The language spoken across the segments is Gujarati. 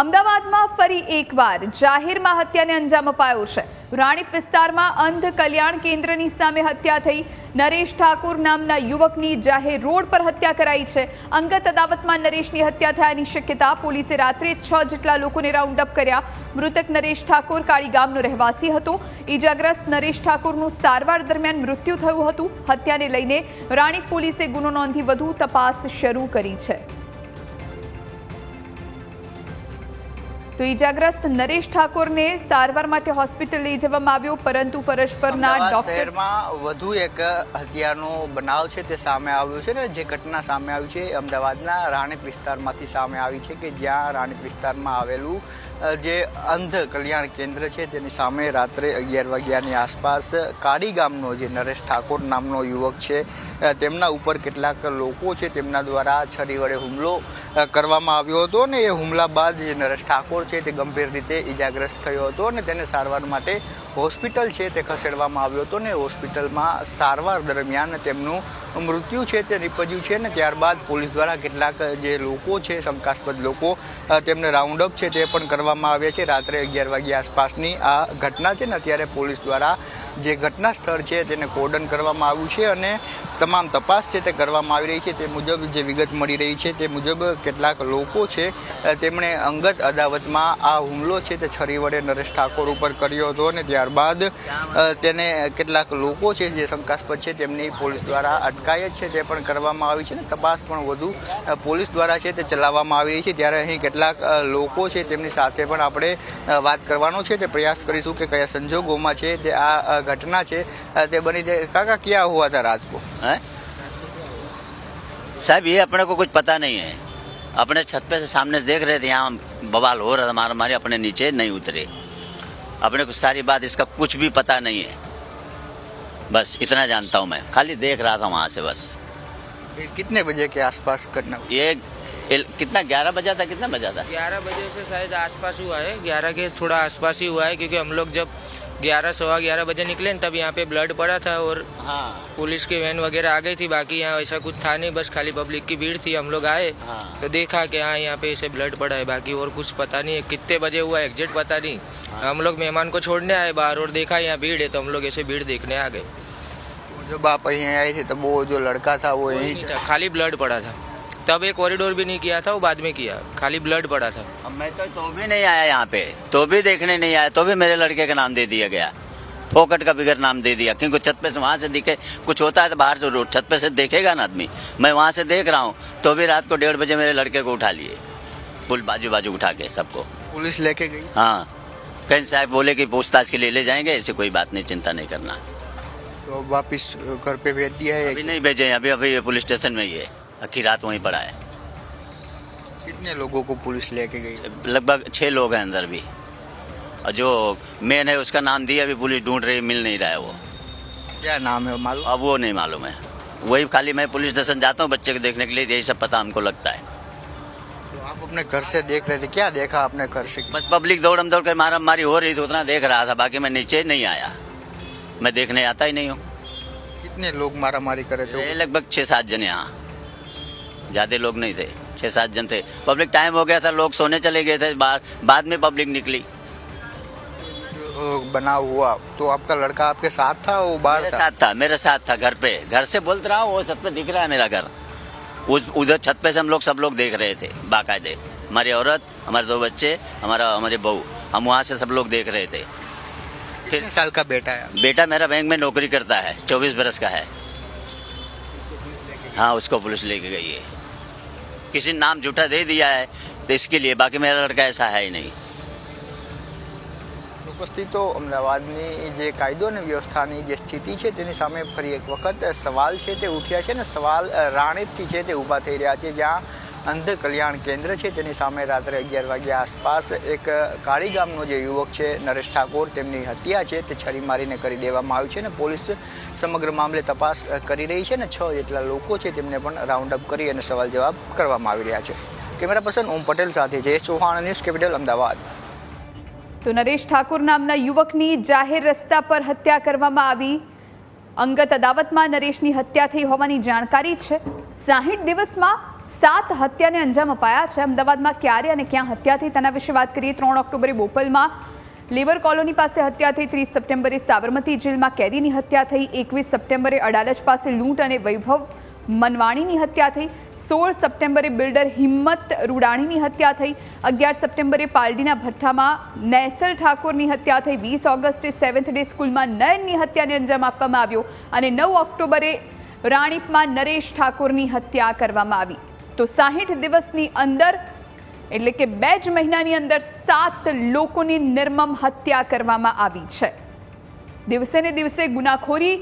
અમદાવાદમાં ફરી એકવાર જાહેરમાં હત્યાને અંજામ અપાયો છે. રાણીપ વિસ્તારમાં અંધ કલ્યાણ કેન્દ્રની સામે હત્યા થઈ. નરેશ ઠાકુર નામના યુવકની જાહેર રોડ પર હત્યા કરાઈ છે. અંગત અદાવતમાં નરેશની હત્યા થયાની શક્યતા પોલીસે રાત્રે છ જેટલા લોકોને રાઉન્ડ અપ કર્યા. મૃતક નરેશ ઠાકોર કાળી ગામનો રહેવાસી હતો. ઈજાગ્રસ્ત નરેશ ઠાકોરનું સારવાર દરમિયાન મૃત્યુ થયું હતું. હત્યાને લઈને રાણીપ પોલીસે ગુનો નોંધી વધુ તપાસ શરૂ કરી છે. તો ઈજાગ્રસ્ત નરેશ ઠાકોરને સારવાર માટે હોસ્પિટલ લઈ જવામાં આવ્યો પરંતુ ફરજ પરના ડોક્ટર શહેરમાં વધુ એક હત્યાનો બનાવ છે તે સામે આવ્યો છે ને જે ઘટના સામે આવી છે અમદાવાદના રાણીપ વિસ્તારમાંથી સામે આવી છે કે જ્યાં રાણીપ વિસ્તારમાં આવેલું જે અંધ કલ્યાણ કેન્દ્ર છે તેની સામે રાત્રે અગિયાર વાગ્યાની આસપાસ કાળી ગામનો જે નરેશ ઠાકોર નામનો યુવક છે તેમના ઉપર કેટલાક લોકો છે તેમના દ્વારા છરી વડે હુમલો કરવામાં આવ્યો હતો અને એ હુમલા બાદ જે નરેશ ઠાકોર છે તે ગંભીર રીતે ઈજાગ્રસ્ત થયો હતો અને તેને સારવાર માટે હોસ્પિટલ છે તે ખસેડવામાં આવ્યો હતો ને હોસ્પિટલમાં સારવાર દરમિયાન તેમનું મૃત્યુ છે તે નીપજ્યું છે ને ત્યારબાદ પોલીસ દ્વારા કેટલાક જે લોકો છે, શંકાસ્પદ લોકો તેમને રાઉન્ડ અપ છે તે પણ કરવામાં આવ્યા છે. રાત્રે અગિયાર વાગ્યા આસપાસની આ ઘટના છે ને અત્યારે પોલીસ દ્વારા જે ઘટના સ્થળ છે તેને કોર્ડન કરવામાં આવ્યું છે અને તમામ તપાસ છે તે કરવામાં આવી રહી છે. તે મુજબ જે વિગત મળી રહી છે તે મુજબ કેટલાક લોકો છે તેમણે અંગત અદાવતમાં આ હુમલો છે તે છરી વડે નરેશ ઠાકોર ઉપર કર્યો હતો અને ત્યારબાદ તેને કેટલાક લોકો છે જે શંકાસ્પદ છે તેમની પોલીસ દ્વારા અટકાયત છે તે પણ કરવામાં આવી છે ને તપાસ પણ વધુ પોલીસ દ્વારા છે તે ચલાવવામાં આવી રહી છે. ત્યારે અહીં કેટલાક લોકો છે તેમની સાથે પણ આપણે વાત કરવાનો છે. તે પ્રયાસ કરીશું કે કયા સંજોગોમાં છે તે આ ઘટના છે તે બની તે કાકા, ક્યાં હોવા હતા રાજકોટ હે? સાહેબ, એ આપણે કોઈ પતા નહીં હૈ. अपने छत पे से सामने से देख रहे थे यहाँ बवाल हो रहा था मारा मारी अपने अपने को सारी बात इसका कुछ भी पता नहीं है। बस इतना जानता हूँ मैं। खाली देख रहा था वहाँ से बस। कितने बजे के आसपास करना? ये कितना ग्यारह बजा था कितना बजा था? ग्यारह बजे से शायद आसपास हुआ है। ग्यारह के थोड़ा आसपास ही हुआ है क्योंकि हम लोग जब ग्यारह सवा ग्यारह बजे निकले तब यहाँ पे ब्लड पड़ा था और हाँ पुलिस की वैन वगैरह आ गई थी बाकी यहाँ ऐसा कुछ था नहीं बस खाली पब्लिक की भीड़ थी हम लोग आए हाँ। तो देखा कि हाँ यहाँ पे ऐसे ब्लड पड़ा है बाकी और कुछ पता नहीं है कितने बजे हुआ एग्जैक्ट पता नहीं हाँ। हम लोग मेहमान को छोड़ने आए बाहर और देखा यहाँ भीड़ है तो हम लोग ऐसे भीड़ देखने आ गए जब आप यहाँ आए थे तब वो जो लड़का था वो यहीं था, खाली ब्लड पड़ा था तब एक कॉरिडोर भी नहीं किया था वो बाद में किया। खाली ब्लड पड़ा था। अब मैं तो तो भी नहीं आया यहाँ पे। तो भी देखने नहीं आया। तो भी मेरे लड़के का नाम दे दिया गया। फोकट का बिगर नाम दे दिया क्योंकि छत पे से वहाँ से दिखे कुछ होता है तो बाहर से रोड छत पे से देखेगा ना आदमी? मैं वहाँ से देख रहा हूँ। तो भी रात को डेढ़ बजे मेरे लड़के को उठा लिए। पुल बाजू बाजू उठा के सबको। पुलिस लेके गई? हाँ। कहीं साहब बोले कि पूछताछ के लिए ले जाएँगे ऐसी कोई बात नहीं चिंता नहीं करना। तो वापिस घर पे भेज दिया है अभी नहीं भेजे अभी अभी पुलिस स्टेशन में ही है। आखिर रात वहीं पड़ा है। कितने लोगों को पुलिस लेके गई? लगभग छः लोग हैं अंदर भी। और जो मेन है उसका नाम दिया अभी पुलिस ढूंढ रही मिल नहीं रहा है वो। क्या नाम है मालूम? अब वो नहीं मालूम है। वही खाली मैं पुलिस स्टेशन जाता हूँ बच्चे को देखने के लिए यही सब पता हमको लगता है। तो आप अपने घर से देख रहे थे? क्या देखा आपने घर से? बस पब्लिक दौड़म दौड़ कर मारा मारी हो रही थी उतना देख रहा था बाकी मैं नीचे नहीं आया। मैं देखने आता ही नहीं हूँ। कितने लोग मारा मारी करे थे? लगभग छः सात जने यहाँ। ज़्यादा लोग नहीं थे छः सात जन थे। पब्लिक टाइम हो गया था लोग सोने चले गए थे बाद बाद में पब्लिक निकली। बना हुआ तो आपका लड़का आपके साथ था वो बाहर मेरे था? साथ था मेरे साथ था घर पे। घर से बोलते रहा वो छत पे दिख रहा है मेरा घर। उस उधर छत पे से हम लोग सब लोग देख रहे थे बाकायदे। हमारी औरत हमारे दो बच्चे हमारा हमारे बहू हम वहाँ से सब लोग देख रहे थे। कितने साल का बेटा है? बेटा मेरा बैंक में नौकरी करता है चौबीस बरस का है। हाँ उसको पुलिस लेके गई है। किसी ने नाम झूठा दे दिया है तो इसके लिए बाकी मेरा लड़का ऐसा है ही नहीं ઉપસ્થિતો અમદાવાદની જે કાયદો અને વ્યવસ્થાની જે સ્થિતિ છે તેની સામે ફરી એક વખત સવાલ છે તે ઉઠ્યા છે ને સવાલ અ, રાણીપથી છે તે ઊભા થઈ રહ્યા છે જ્યાં અંધ કલ્યાણ કેન્દ્ર છે. તેની સામે રાત્રે અગિયાર વાગ્યા આસપાસ એક કાળી ગામનો જે યુવક છે, નરેશ ઠાકોર, તેમની હત્યા છે. તે છરી મારીને કરી દેવામાં આવ્યું છે અને પોલીસ સમગ્ર મામલે તપાસ કરી રહી છે ને છ જેટલા લોકો છે તેમને પણ રાઉન્ડ અપ કરી અને સવાલ જવાબ કરવામાં આવી રહ્યા છે. કેમેરા પર્સન ઓમ પટેલ સાથે જયેશ ચૌહાણ, ન્યૂઝ કેપિટલ, અમદાવાદ. તો નરેશ ઠાકુર નામના યુવકની જાહેર રસ્તા પર હત્યા કરવામાં આવી. અંગત અદાવતમાં નરેશની હત્યા થઈ હોવાની જાણકારી છે. સાહીઠ દિવસમાં સાત હત્યાને અંજામ અપાયા છે. અમદાવાદમાં ક્યારે અને ક્યાં હત્યા થઈ તેના વિશે વાત કરીએ. ત્રણ ઓક્ટોબરે બોપલમાં લેબર કોલોની પાસે હત્યા થઈ. ત્રીસ સપ્ટેમ્બરે સાબરમતી જેલમાં કેદીની હત્યા થઈ. એકવીસ સપ્ટેમ્બરે અડાલજ પાસે લૂંટ અને વૈભવ મનવાણીની હત્યા થઈ. સોળ સપ્ટેમ્બરે બિલ્ડર હિંમત રૂડાણીની હત્યા થઈ. અગિયાર સપ્ટેમ્બરે પાલડીના ભઠ્ઠામાં નેસલ ઠાકોરની હત્યા થઈ. વીસ ઓગસ્ટે સેવન્થ ડે સ્કૂલમાં નયનની હત્યાને અંજામ આપવામાં આવ્યો અને નવ ઓક્ટોબરે રાણીપમાં નરેશ ઠાકોરની હત્યા કરવામાં આવી. તો સાહીઠ દિવસની અંદર, એટલે કે બે જ મહિનાની અંદર સાત લોકોની નિર્મમ હત્યા કરવામાં આવી છે. દિવસે ને દિવસે ગુનાખોરી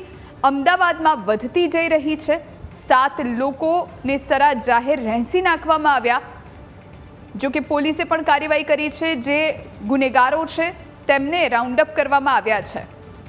અમદાવાદમાં વધતી જઈ રહી છે. સાત લોકોને સરા જાહેર રહેસી નાખવામાં આવ્યા. જો કે પોલીસે પણ કાર્યવાહી કરી છે જે ગુનેગારો છે, તેમને રાઉન્ડ અપ કરવામાં આવ્યા છે.